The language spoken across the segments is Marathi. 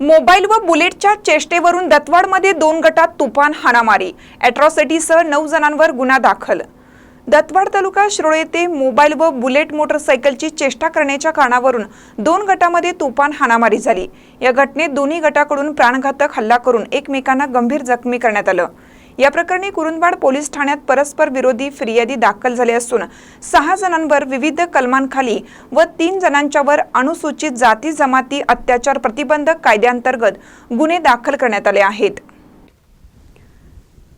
मोबाईल व बुलेटच्या चेष्टेवरून दत्तवाडमध्ये दोन गटात तुफान हाणामारी. अॅट्रॉसिटीसह नऊ जणांवर गुन्हा दाखल. दत्तवाड तालुका शिरोळ येथे मोबाईल व बुलेट मोटरसायकलची चेष्टा करण्याच्या कारणावरून दोन गटामध्ये तुफान हाणामारी झाली. या घटनेत दोन्ही गटाकडून प्राणघातक हल्ला करून एकमेकांना गंभीर जखमी करण्यात आलं. या प्रकरणी कुरुंदवाड पोलीस ठाण्यात परस्पर विरोधी फिर्यादी दाखल झाले असून सहा जणांवर विविध कलमांखाली व तीन जणांच्यावर अनुसूचित जाती जमाती अत्याचार प्रतिबंधक कायद्याअंतर्गत गुन्हे दाखल करण्यात आले आहेत.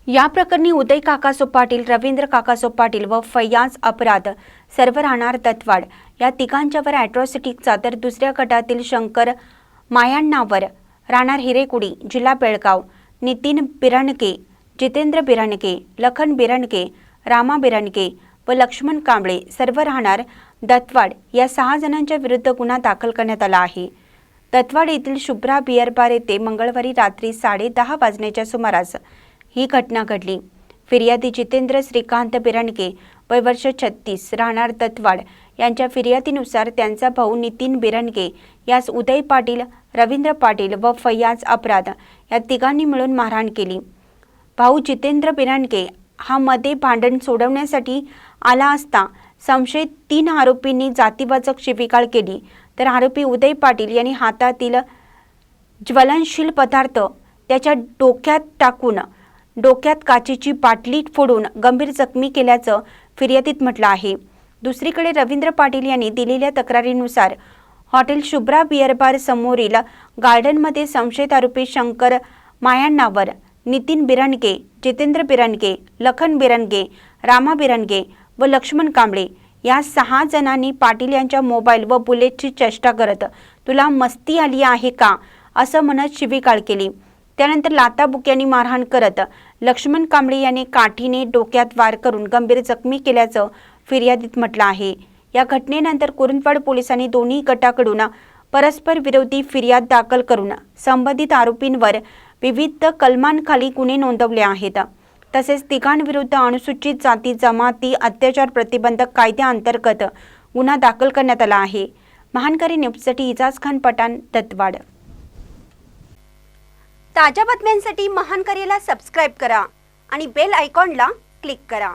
या प्रकरणी उदय काकासो पाटील रवींद्र काकासो पाटील व फैयाज अपराध सर्व राहणार दत्वाड या तिघांच्यावर ॲट्रॉसिटीचा तर दुसऱ्या गटातील शंकर मायांनावर राहणार हिरेकुडी जिल्हा बेळगाव नितीन बिरणके जितेंद्र बिरणके लखन बिरणके रामा बिरणके व लक्ष्मण कांबळे सर्व राहणार दत्तवाड या सहा जणांच्या विरुद्ध गुन्हा दाखल करण्यात आला आहे. दत्वाड येथील शुभ्रा बियरबार येथे मंगळवारी रात्री साडे दहा वाजण्याच्या सुमारास ही घटना घडली. फिर्यादी जितेंद्र श्रीकांत बिरणके वय वर्ष छत्तीस राहणार दत्तवाड यांच्या फिर्यादीनुसार त्यांचा भाऊ नितीन बिरणके यास उदय पाटील रवींद्र पाटील व फैयाज अपराध या तिघांनी मिळून मारहाण केली. भाऊ जितेंद्र बिरणके हा मध्ये भांडण सोडवण्यासाठी आला असता संशयित तीन आरोपींनी जातीवाचक शिबिकाळ केली. तर आरोपी उदय पाटील यांनी हातातील ज्वलनशील पदार्थ त्याच्या डोक्यात टाकून डोक्यात काचेची बाटली फोडून गंभीर जखमी केल्याचं फिर्यादीत म्हटलं आहे. दुसरीकडे रवींद्र पाटील यांनी दिलेल्या तक्रारीनुसार हॉटेल शुभ्रा बिअरबार समोरील गार्डनमध्ये संशयित आरोपी शंकर मायांनावर नितीन बिरणके जितेंद्र बिरणके लखन बिरणके रामा बिरणके व लक्ष्मण कांबळे या सहा जणांनी पाटील यांच्या मोबाईल व बुलेटची चेष्टा करत तुला मस्ती आली आहे का? असं म्हणत शिबिकाळ केली. त्यानंतर लाताबुक्यांनी मारहाण करत लक्ष्मण कांबळे यांनी काठीने डोक्यात वार करून गंभीर जखमी केल्याचं फिर्यादीत म्हटलं आहे. या घटनेनंतर कुरुंदवाड पोलिसांनी दोन्ही गटाकडून परस्पर विरोधी फिर्याद दाखल करून संबंधित आरोपींवर विविध कलमांखाली गुन्हे नोंदवले आहेत. तसेच तिघांविरुद्ध अनुसूचित जाती जमाती अत्याचार प्रतिबंधक कायद्याअंतर्गत गुन्हा दाखल करण्यात आला आहे. महानकरी न्यूजसाठी इजाज खान पठाण दत्तवाड. ताज्या बातम्यांसाठी महानकरीला सबस्क्राईब करा आणि बेल आयकॉनला क्लिक करा.